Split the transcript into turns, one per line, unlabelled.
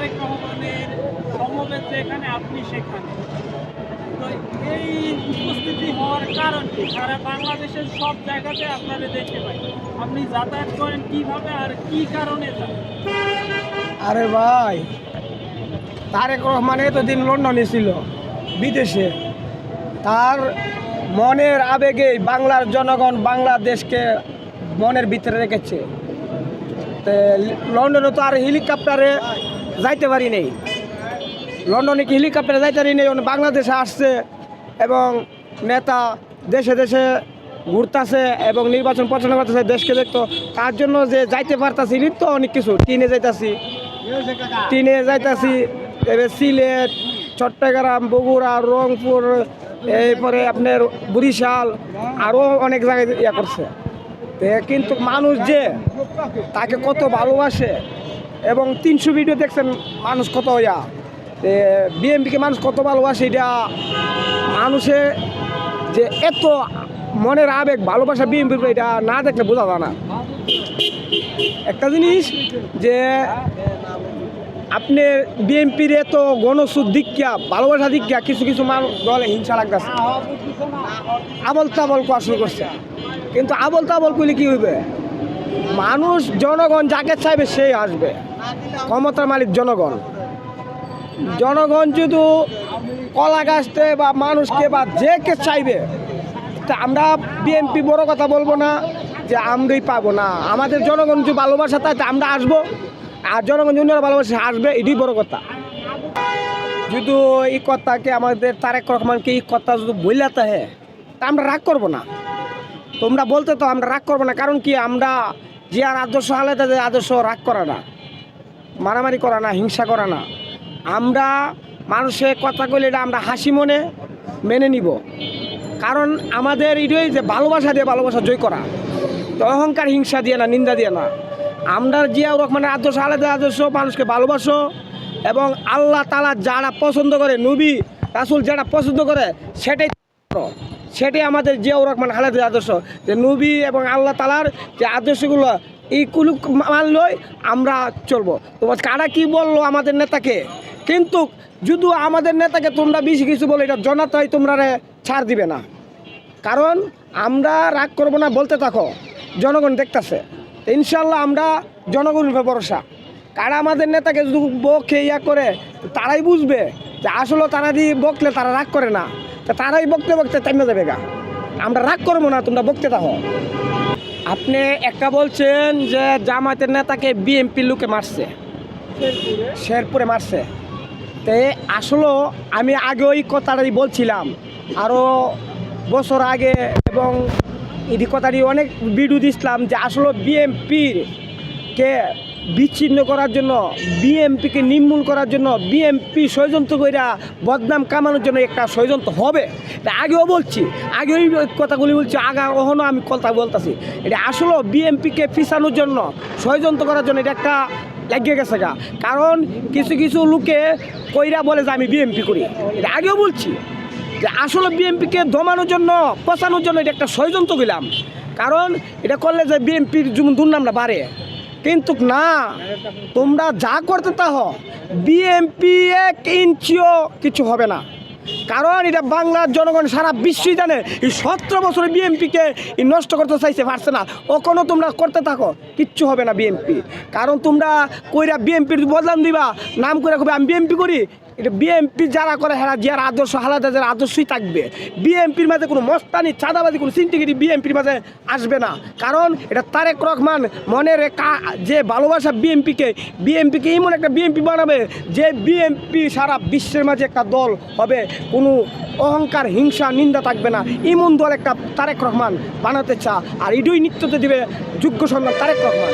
তারেক রহমানের সমবেত এখানে আপনি সেখানে। তো এই উপস্থিতি হওয়ার কারণ কি? সারা বাংলাদেশের সব জায়গাতে আপনারা দেখতে পাই। আপনি যাতায়াত করেন কীভাবে আর কি কারণে
আরে ভাই, তারেক রহমান এতদিন লন্ডনে ছিল, বিদেশে। তার মনের আবেগে বাংলার জনগণ বাংলাদেশকে মনের ভিতরে রেখেছে। লন্ডনে তো আর হেলিকপ্টারে যাইতে পারি নেই। লন্ডনে কি হেলিকপ্টারে যাইতে পারি নেই বাংলাদেশে আসছে এবং নেতা দেশে দেশে ঘুরতাছে এবং নির্বাচন পছন্দ করতেছে, দেশকে দেখতো। তার জন্য যে যাইতে পারতাছি তো অনেক কিছু। টিনে যাইতাছি। টিনে যাইতাছি, এবার সিলেট, চট্টগ্রাম, বগুড়া, রংপুর, এরপরে আপনার বরিশাল, আরও অনেক জায়গায় ইয়া করছে। কিন্তু মানুষ যে, তাকে কত ভালোবাসে এবং তিনশো ভিডিও দেখছেন মানুষ কত ইয়া। বিএমপিকে মানুষ কত ভালোবাসে, এটা মানুষে যে এত মনের আবেগ, ভালোবাসা বিএমপির এটা না দেখলে বোঝা যায় না। একটা জিনিস যে আপনি বিএনপির এত গণসুদ দিকিয়া ভালোবাসা দীক্ষা, কিছু কিছু মানুষ দলে হিংসা লাগতেছে আবল তাবল কোয়া শুরু করছে। কিন্তু আবল তাবল করলে কি হইবে? মানুষ, জনগণ যাকে চাইবে, সেই আসবে। ক্ষমতার মালিক জনগণ। জনগণ যদি কলা গাছতে বা মানুষকে বা যে কে চাইবে, তা আমরা বিএনপি বড় কথা বলব না যে আমরাই পাবো না। আমাদের জনগণ যে ভালোবাসা তাই আমরা আসব। আর জনগণ জন্য ভালোবাসা, আসবে, এটাই বড় কথা। যদি এই কথাকে আমাদের তারেক রহমানকে এই কথা যদি বইলাতে হয় তা আমরা রাগ করব না। তোমরা বলতে তো আমরা রাগ করব না, কারণ কি আমরা যে আর আদর্শ আলাদা আদর্শ রাগ করা না। মারামারি করা না, হিংসা করা না। আমরা মানুষের কথা কইলে এটা আমরা হাসি মনে মেনে নিব। কারণ আমাদের এটাই যে ভালোবাসা দিয়ে ভালোবাসা জয় করা। তো অহংকার, হিংসা দিয়ে না, নিন্দা দিয়ে না। আমরা জিয়াউর রহমানের আদর্শ, আলাদা আদর্শ, মানুষকে ভালোবাসো এবং আল্লাহ তালা যারা পছন্দ করে, নবী, রাসুল যারা পছন্দ করে, সেটাই সেটাই আমাদের জিয়াউর রহমান আলাদা আদর্শ। যে নবী এবং আল্লাহ তালার যে আদর্শগুলো এই কুলুক মানলই আমরা চলবো। তোমার কারা কি বলল আমাদের নেতাকে? কিন্তু যদি আমাদের নেতাকে তোমরা বেশি কিছু বলো, এটা জনাতাই তোমরা ছাড় দিবে না। কারণ আমরা রাগ করব না, বলতে থাকো। জনগণ দেখতেছে। ইনশাল্লাহ আমরা জনগণের উপর ভরসা। কারা আমাদের নেতাকে যদি বকে ইয়া করে তারাই বুঝবে যে আসলে তারা দিয়ে বকলে তারা রাগ করে না। তা তারাই বকতে বকতে তেমে যাবে গা। আমরা রাগ করব না, তোমরা বকতে থাকো। আপনি একটা বলছেন যে জামায়াতের নেতাকে বিএমপি লোকে মারছে। শেরপুরে মারছে। তে আসলে আমি আগে ওই কথাটাই বলছিলাম। আরও বছর আগে এবং এই কথাটি অনেক ভিডিও দিচ্ছিলাম যে আসলে বিএমপির কে বিচ্ছিন্ন করার জন্য, বিএমপিকে নির্মূল করার জন্য, বিএমপি ষড়যন্ত্র কইরা বদনাম কামানোর জন্য একটা ষড়যন্ত্র হবে। তা আগেও বলছি আগে ওই কথাগুলি বলছি, আগা কখনো আমি কথা বলতেছি। এটা আসলে বিএমপিকে পিছানোর জন্য, ষড়যন্ত্র করার জন্য এটা একটা লাগিয়ে গেছে গা। কারণ কিছু কিছু লোকে কইরা বলে যে আমি বিএমপি করি। এটা আগেও বলছি, যে আসলে বিএমপিকে দমানোর জন্য, পচানোর জন্য এটা একটা ষড়যন্ত্র গেলাম কারণ এটা করলে যে বিএমপির দুর্নামটা বাড়ে কিন্তু না, তোমরা যা করতে তা বিএমপি এক ইঞ্চিও কিছু হবে না। কারণ এটা বাংলার জনগণ সারা বিশ্বই জানে, এই সতেরো বছরে বিএমপিকে নষ্ট করতে চাইছে, পারছে না। ওখানেও তোমরা করতে থাকো, কিচ্ছু হবে না বিএমপি কারণ তোমরা কইরা বিএমপির বদলাম দিবা, নাম করে কবে আমি বিএমপি করি এটা বিএমপি যারা করে, হেরা যার আদর্শ, হালাদা যারা আদর্শই থাকবে। বিএমপির মাঝে কোনো মস্তানি, চাঁদাবাজি, কোনো সিন্ডিকেটি বিএমপির মাঝে আসবে না। কারণ এটা তারেক রহমান মনের যে ভালোবাসা বিএমপিকে বিএমপিকে এমন একটা বিএমপি বানাবে, যে বিএমপি সারা বিশ্বের মাঝে একটা দল হবে। কোনো অহংকার, হিংসা, নিন্দা থাকবে না। এমন দল একটা তারেক রহমান বানাতে চা। আর এটাই নৃত্যতে দিবে যোগ্য সন্ধান তারেক রহমান।